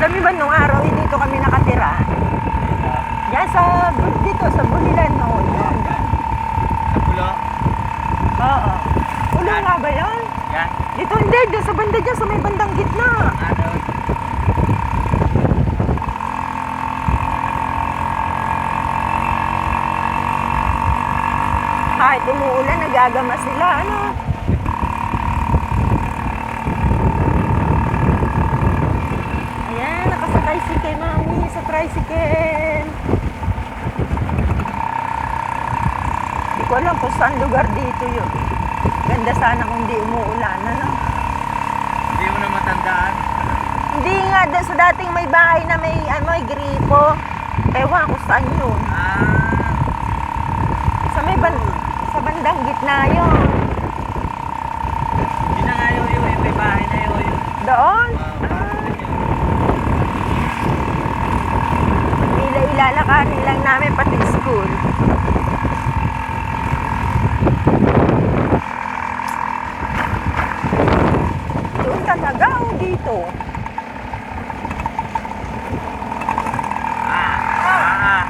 Kami ba nung araw, eh, dito kami nakatira? Yan sa, dito, sa Bulilan noon. Yan. Sa pulo. Oo. Ulo nga ba yun? Yan. Dito hindi, dito sa banda dyan, sa may bandang gitna. Ano? Kahit umuulan, nagagama sila, ano? Kay mami sa tricycle. Hindi ko alam kung saan lugar dito yun. Ganda sana kung di umuulan, ano? Hindi mo na matandaan. Hindi nga, doon sa dating may bahay na may, ano, may gripo. Ewan ko saan yun. Ah. Sa may ban sa bandang gitna yun. Hindi na nga yoyo eh. May bahay na yoyo. Doon? Wow. Ah, Bila ilalakarin lang namin pati school. Doon talaga o dito? Ah. Ah. ah.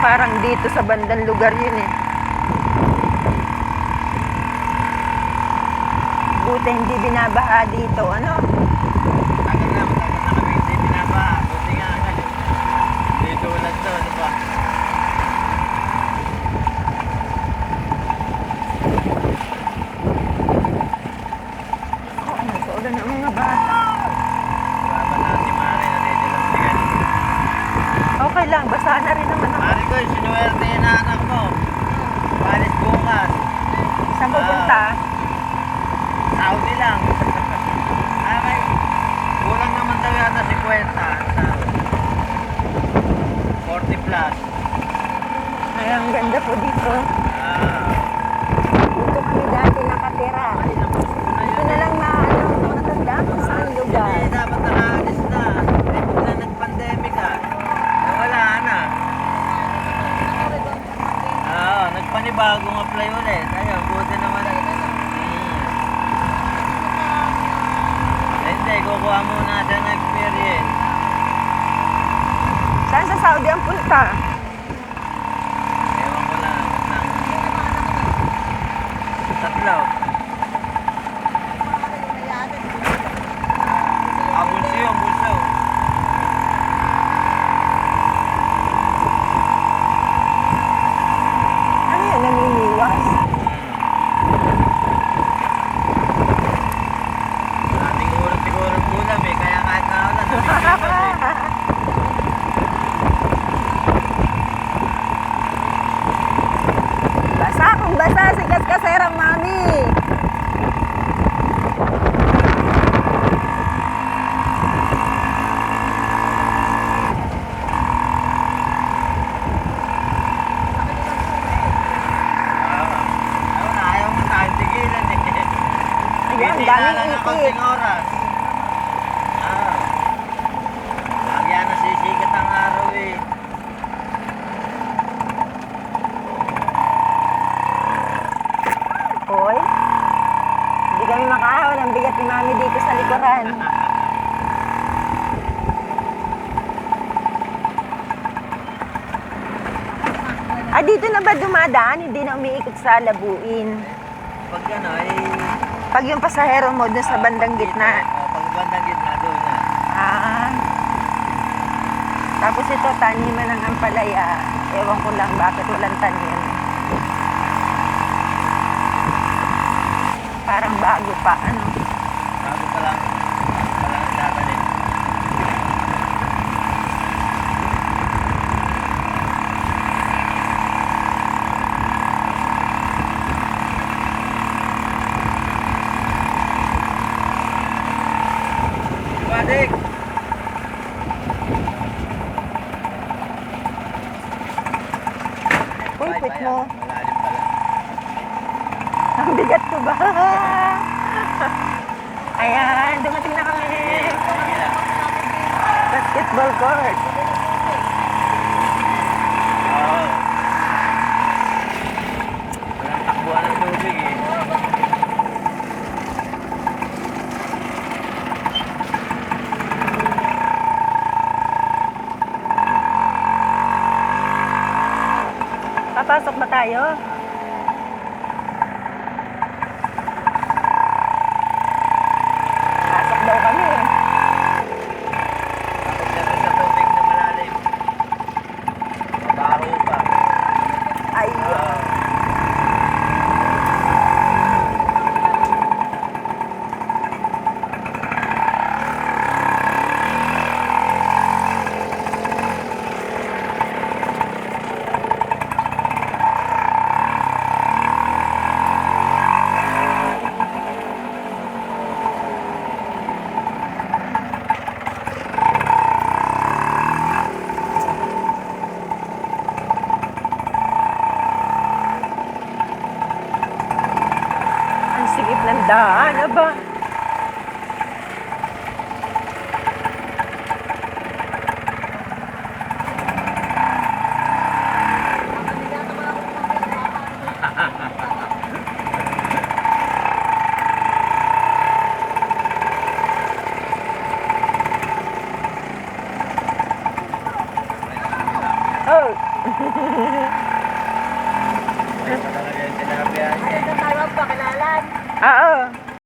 Parang dito sa bandang lugar yun eh. Buti hindi binabaha dito, ano? Tagal na, matagal na kami hindi binabaha. Buti nga nga. Hindi tulad to, di ba? Oo, oh, nasuulan ng mga bata. Baba na si Mari, natidilantigan. Okay lang, basa na rin naman ako. Mari ko, sinuwerte na anak mo. Palis bukas. Saan pupunta? Saudi lang. ah, may kulang naman daw yata 50 ang sahod. 40 plus. Ay, ang ganda po dito. Ah. Dito kami dati nakatira. Ay, naku, na Dito na lang na, ano, nakatanda kung saan lugar. Hindi, dapat nakaalis na. Eh, kung na nag-pandemic ah. Nawala na. Oo, nagpanibagong apply ulit. Ayun, buti naman. Hmm. Hindi, kukuha muna siya ng experience. Saan sa Saudi ang punta? Ewan ko lang. Tatlo. Ah, bunso yun, bunso. Ano yan, namimiwas? Ating urot siguro ang ulam eh, kaya kahit na ulan, namimiwas eh. Basa kung basa, si Kaserang Mami. Ah, ayun, ayaw mo tayo tigilan eh. Ayan, Busy daming na konting oras. Ah. Lagi yan nasisikat ang araw eh. Hoy, hindi kami makahawal ang bigat ni Mami dito sa likuran. Ah, dito na ba dumadaan? Hindi na umiikot sa labuin. Pag ano ay... Pag yung pasahero mo dun sa bandang gitna. Oh, pag bandang gitna doon na. Ah. Tapos ito, taniman ng ampalaya. Ewan ko lang bakit walang tanim. Parang bago pa, ano. Bago pa lang. Pa lang tatanim. Badik! Uy, bayan. mo. Malalim pala. Ang bigat ko ba? Ayan, dumating na kami. Basketball court. pasok ba tayo? Daan. Aba,